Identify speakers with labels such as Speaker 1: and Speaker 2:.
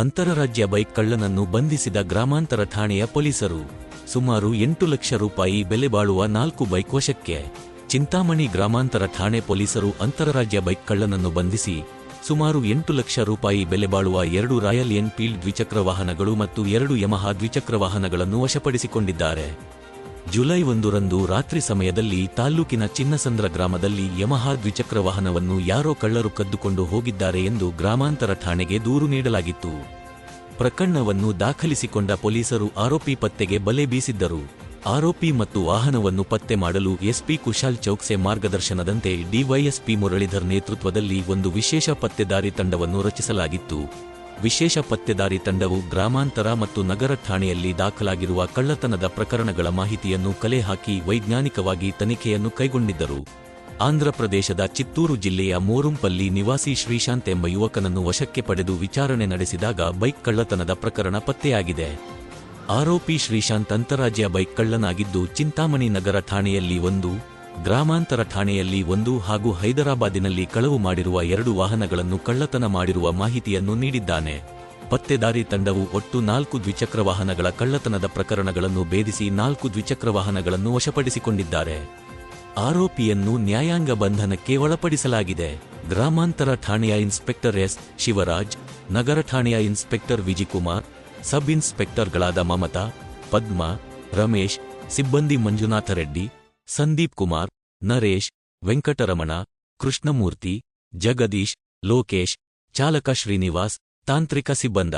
Speaker 1: ಅಂತರರಾಜ್ಯ ಬೈಕ್ ಕಳ್ಳನನ್ನು ಬಂಧಿಸಿದ ಗ್ರಾಮಾಂತರ ಠಾಣೆಯ ಪೊಲೀಸರು. ಸುಮಾರು ಎಂಟು ಲಕ್ಷ ರೂಪಾಯಿ ಬೆಲೆ ಬಾಳುವ ನಾಲ್ಕು ಬೈಕ್ ವಶಕ್ಕೆ. ಚಿಂತಾಮಣಿ ಗ್ರಾಮಾಂತರ ಠಾಣೆ ಪೊಲೀಸರು ಅಂತರರಾಜ್ಯ ಬೈಕ್ ಕಳ್ಳನನ್ನು ಬಂಧಿಸಿ, ಸುಮಾರು ಎಂಟು ಲಕ್ಷ ರೂಪಾಯಿ ಬೆಲೆ ಬಾಳುವ ಎರಡು ರಾಯಲ್ ಎನ್ಫೀಲ್ಡ್ ದ್ವಿಚಕ್ರ ವಾಹನಗಳು ಮತ್ತು ಎರಡು ಯಮಹಾ ದ್ವಿಚಕ್ರ ವಾಹನಗಳನ್ನು ವಶಪಡಿಸಿಕೊಂಡಿದ್ದಾರೆ. ಜುಲೈ ಒಂದರಂದು ರಾತ್ರಿ ಸಮಯದಲ್ಲಿ ತಾಲ್ಲೂಕಿನ ಚಿನ್ನಸಂದ್ರ ಗ್ರಾಮದಲ್ಲಿ ಯಮಹಾ ದ್ವಿಚಕ್ರ ವಾಹನವನ್ನು ಯಾರೋ ಕಳ್ಳರು ಕದ್ದುಕೊಂಡು ಹೋಗಿದ್ದಾರೆ ಎಂದು ಗ್ರಾಮಾಂತರ ಠಾಣೆಗೆ ದೂರು ನೀಡಲಾಗಿತ್ತು. ಪ್ರಕರಣವನ್ನು ದಾಖಲಿಸಿಕೊಂಡ ಪೊಲೀಸರು ಆರೋಪಿ ಪತ್ತೆಗೆ ಬಲೆ ಬೀಸಿದ್ದರು. ಆರೋಪಿ ಮತ್ತು ವಾಹನವನ್ನು ಪತ್ತೆ ಮಾಡಲು ಎಸ್ಪಿ ಕುಶಾಲ್ ಚೌಕ್ಸೆ ಮಾರ್ಗದರ್ಶನದಂತೆ ಡಿವೈಎಸ್ಪಿ ಮುರಳೀಧರ್ ನೇತೃತ್ವದಲ್ಲಿ ಒಂದು ವಿಶೇಷ ಪತ್ತೆದಾರಿ ತಂಡವನ್ನು ರಚಿಸಲಾಗಿತ್ತು. ವಿಶೇಷ ಪತ್ತೆದಾರಿ ತಂಡವು ಗ್ರಾಮಾಂತರ ಮತ್ತು ನಗರ ಠಾಣೆಯಲ್ಲಿ ದಾಖಲಾಗಿರುವ ಕಳ್ಳತನದ ಪ್ರಕರಣಗಳ ಮಾಹಿತಿಯನ್ನು ಕಲೆ ಹಾಕಿ ವೈಜ್ಞಾನಿಕವಾಗಿ ತನಿಖೆಯನ್ನು ಕೈಗೊಂಡಿದ್ದರು. ಆಂಧ್ರಪ್ರದೇಶದ ಚಿತ್ತೂರು ಜಿಲ್ಲೆಯ ಮೋರುಂಪಲ್ಲಿ ನಿವಾಸಿ ಶ್ರೀಶಾಂತ್ ಎಂಬ ಯುವಕನನ್ನು ವಶಕ್ಕೆ ಪಡೆದು ವಿಚಾರಣೆ ನಡೆಸಿದಾಗ ಬೈಕ್ ಕಳ್ಳತನದ ಪ್ರಕರಣ ಪತ್ತೆಯಾಗಿದೆ. ಆರೋಪಿ ಶ್ರೀಶಾಂತ್ ಅಂತಾರಾಜ್ಯ ಬೈಕ್ ಕಳ್ಳನಾಗಿದ್ದು ಚಿಂತಾಮಣಿ ನಗರ ಠಾಣೆಯಲ್ಲಿ ಒಂದು ಗ್ರಾಮಾಂತರ ಠಾಣೆಯಲ್ಲಿ ಒಂದು ಹಾಗೂ ಹೈದರಾಬಾದಿನಲ್ಲಿ ಕಳವು ಮಾಡಿರುವ ಎರಡು ವಾಹನಗಳನ್ನು ಕಳ್ಳತನ ಮಾಡಿರುವ ಮಾಹಿತಿಯನ್ನು ನೀಡಿದ್ದಾನೆ. ಪತ್ತೆದಾರಿ ತಂಡವು ಒಟ್ಟು ನಾಲ್ಕು ದ್ವಿಚಕ್ರ ವಾಹನಗಳ ಕಳ್ಳತನದ ಪ್ರಕರಣಗಳನ್ನು ಭೇದಿಸಿ ನಾಲ್ಕು ದ್ವಿಚಕ್ರ ವಾಹನಗಳನ್ನು ವಶಪಡಿಸಿಕೊಂಡಿದ್ದಾರೆ. ಆರೋಪಿಯನ್ನು ನ್ಯಾಯಾಂಗ ಬಂಧನಕ್ಕೆ ಒಳಪಡಿಸಲಾಗಿದೆ. ಗ್ರಾಮಾಂತರ ಠಾಣೆಯ ಇನ್ಸ್ಪೆಕ್ಟರ್ ಎಸ್. ಶಿವರಾಜ್, ನಗರ ಠಾಣೆಯ ಇನ್ಸ್ಪೆಕ್ಟರ್ ವಿಜಿಕುಮಾರ್, ಸಬ್ ಇನ್ಸ್ಪೆಕ್ಟರ್ಗಳಾದ ಮಮತಾ, ಪದ್ಮ, ರಮೇಶ್, ಸಿಬ್ಬಂದಿ ಮಂಜುನಾಥ ರೆಡ್ಡಿ ಸಂದೀಪ್ ಕುಮಾರ್ ನರೇಶ್ ವೆಂಕಟರಮಣ ಕೃಷ್ಣಮೂರ್ತಿ ಜಗದೀಶ್ ಲೋಕೇಶ್ ಚಾಲಕ ಶ್ರೀನಿವಾಸ್ ತಾಂತ್ರಿಕ ಸಿಬ್ಬಂದ